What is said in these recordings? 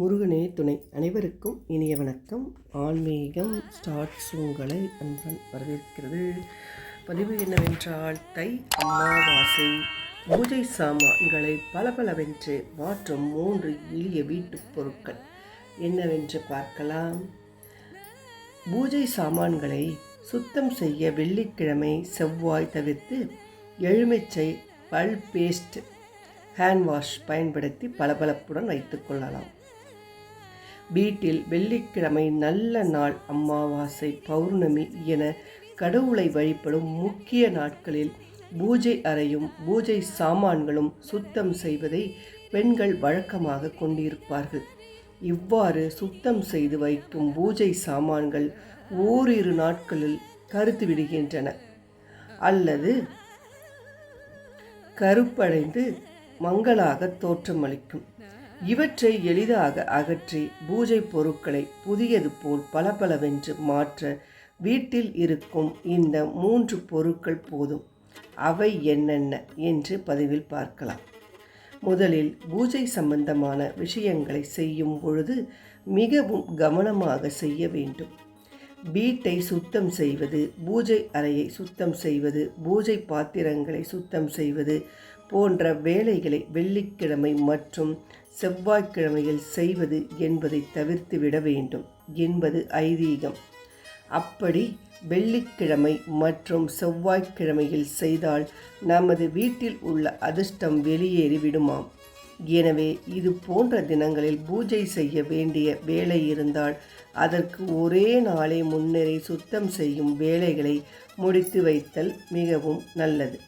முருகனே துணை. அனைவருக்கும் இனிய வணக்கம். ஆன்மீகம் ஸ்டார்ட்ஸ் உங்களை அன்பன் வரவேற்கிறது. பதிவு என்னவென்றால் தை அமாவாசை. பூஜை சாமான்களை பளபளவென்று மாற்றும் மூன்று எளிய வீட்டுப் பொருட்கள் என்னவென்று பார்க்கலாம். பூஜை சாமான்களை சுத்தம் செய்ய வெள்ளிக்கிழமை செவ்வாய் தவிர்த்து எலுமிச்சை பல் பேஸ்ட் ஹேண்ட் வாஷ் பயன்படுத்தி பளபளப்புடன் வைத்துக்கொள்ளலாம் வீட்டில் வெள்ளிக்கிழமை நல்ல நாள் அமாவாசை பௌர்ணமி என கடவுளை வழிபடும் முக்கிய நாட்களில் பூஜை அறையும் பூஜை சாமான்களும் சுத்தம் செய்வதை பெண்கள் வழக்கமாக கொண்டிருப்பார்கள். இவ்வாறு சுத்தம் செய்து வைக்கும் பூஜை சாமான்கள் ஓரிரு நாட்களில் கருத்து விடுகின்றன. அல்லது கருப்படைந்து மங்களாக தோற்றமளிக்கும். இவற்றை எளிதாக அகற்றி பூஜை பொருட்களை புதியது போல் பளபளவென்று மாற்ற வீட்டில் இருக்கும் இந்த மூன்று பொருட்கள் போதும். அவை என்னென்ன என்று பதிவில் பார்க்கலாம். முதலில் பூஜை சம்பந்தமான விஷயங்களை செய்யும் பொழுது மிகவும் கவனமாக செய்ய வேண்டும். வீட்டை சுத்தம் செய்வது பூஜை அறையை சுத்தம் செய்வது பூஜை பாத்திரங்களை சுத்தம் செய்வது போன்ற வேலைகளை வெள்ளிக்கிழமை மற்றும் செவ்வாய்க்கிழமையில் செய்வது என்பதை தவிர்த்துவிட வேண்டும் என்பது ஐதீகம். அப்படி வெள்ளிக்கிழமை மற்றும் செவ்வாய்க்கிழமையில் செய்தால் நமது வீட்டில் உள்ள அதிர்ஷ்டம் வெளியேறி விடுமாம் எனவே இது போன்ற தினங்களில் பூஜை செய்ய வேண்டிய வேலை இருந்தால் அதற்கு ஒரே நாளை முன்னரே சுத்தம் செய்யும் வேலைகளை முடித்து வைத்தல் மிகவும் நல்லது.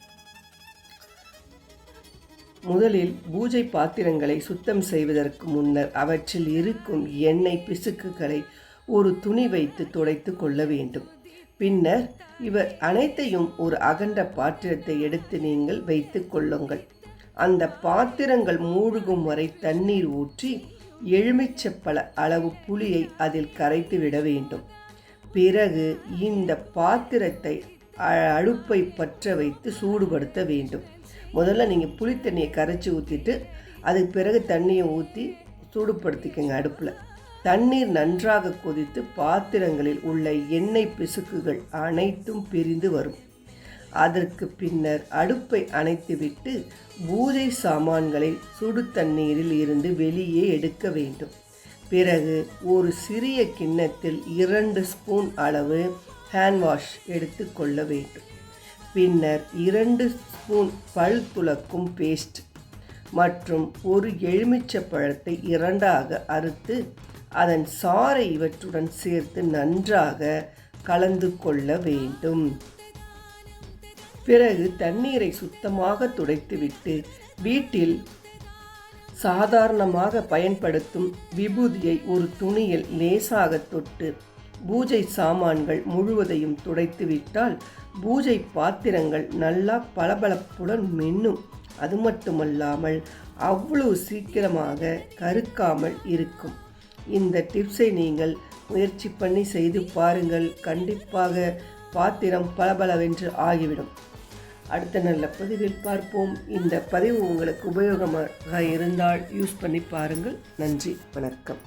முதலில் பூஜை பாத்திரங்களை சுத்தம் செய்வதற்கு முன்னர் அவற்றில் இருக்கும் எண்ணெய் பிசுக்குகளை ஒரு துணி வைத்து துடைத்து கொள்ள வேண்டும். பின்னர் இவர் அனைத்தையும் ஒரு அகண்ட பாத்திரத்தை எடுத்து நீங்கள் வைத்து கொள்ளுங்கள். அந்த பாத்திரங்கள் மூழ்கும் வரை தண்ணீர் ஊற்றி எலுமிச்சப்பழ அளவு புளியை அதில் கரைத்து விட வேண்டும். பிறகு இந்த பாத்திரத்தை அடுப்பை பற்ற வைத்து சூடுபடுத்த வேண்டும். முதல்ல நீங்கள் புளி தண்ணியை கரைச்சி ஊற்றிட்டு அதுக்கு பிறகு தண்ணியை ஊற்றி சூடுபடுத்திக்கோங்க அடுப்பில். தண்ணீர் நன்றாக கொதித்து பாத்திரங்களில் உள்ள எண்ணெய் பிசுக்குகள் அனைத்தும் பிரிந்து வரும். அதற்கு பின்னர் அடுப்பை அணைத்துவிட்டு பூஜை சாமான்களை சுடு தண்ணீரில் இருந்து வெளியே எடுக்க வேண்டும். பிறகு ஒரு சிறிய கிண்ணத்தில் இரண்டு ஸ்பூன் அளவு ஹேண்ட் வாஷ் எடுத்து கொள்ள வேண்டும். பின்னர் இரண்டு ஸ்பூன் பல் துளக்கும் பேஸ்ட் மற்றும் ஒரு எலுமிச்சை பழத்தை இரண்டாக அறுத்து அதன் சாறை இவற்றுடன் சேர்த்து நன்றாக கலந்து கொள்ள வேண்டும். பிறகு தண்ணீரை சுத்தமாக துடைத்துவிட்டு வீட்டில் சாதாரணமாக பயன்படுத்தும் விபூதியை ஒரு துணியில் லேசாக தொட்டு பூஜை சாமான்கள் முழுவதையும் துடைத்துவிட்டால் பூஜை பாத்திரங்கள் நல்லா பளபளப்புடன் மின்னும். அது மட்டுமல்லாமல் அவ்வளவு சீக்கிரமாக கருக்காமல் இருக்கும். இந்த டிப்ஸை நீங்கள் முயற்சி பண்ணி செய்து பாருங்கள். கண்டிப்பாக பாத்திரம் பளபளவென்று ஆகிவிடும். அடுத்த நல்ல பதிவில் பார்ப்போம். இந்த பதிவு உங்களுக்கு உபயோகமாக இருந்தால் யூஸ் பண்ணி பாருங்கள். நன்றி. வணக்கம்.